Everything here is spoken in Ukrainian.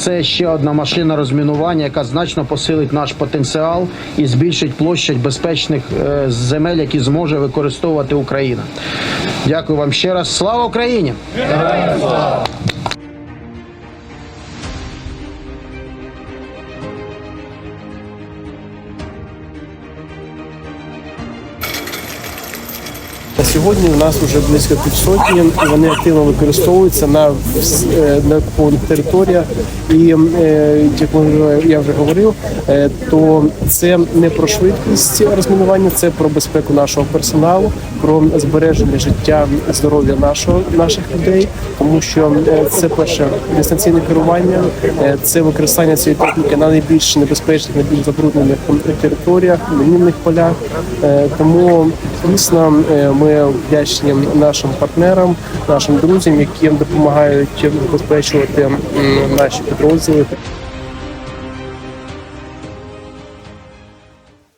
Це ще одна машина розмінування, яка значно посилить наш потенціал і збільшить площадь безпечних е, земель, які зможе використовувати Україна. Дякую вам ще раз. Слава Україні! На сьогодні у нас вже близько півсотні, і вони активно використовуються на, е, на окупованих територіях. І е, як я вже говорив, е, то це не про швидкість розмінування, це про безпеку нашого персоналу, про збереження життя здоров'я нашого наших людей, тому що це перше дистанційне керування, це використання цієї техніки на найбільш небезпечних, найбільш забруднених територіях, мінних полях. Тому дійсно е, вдячні нашим партнерам, нашим друзям, які допомагають забезпечувати наші підрозділи.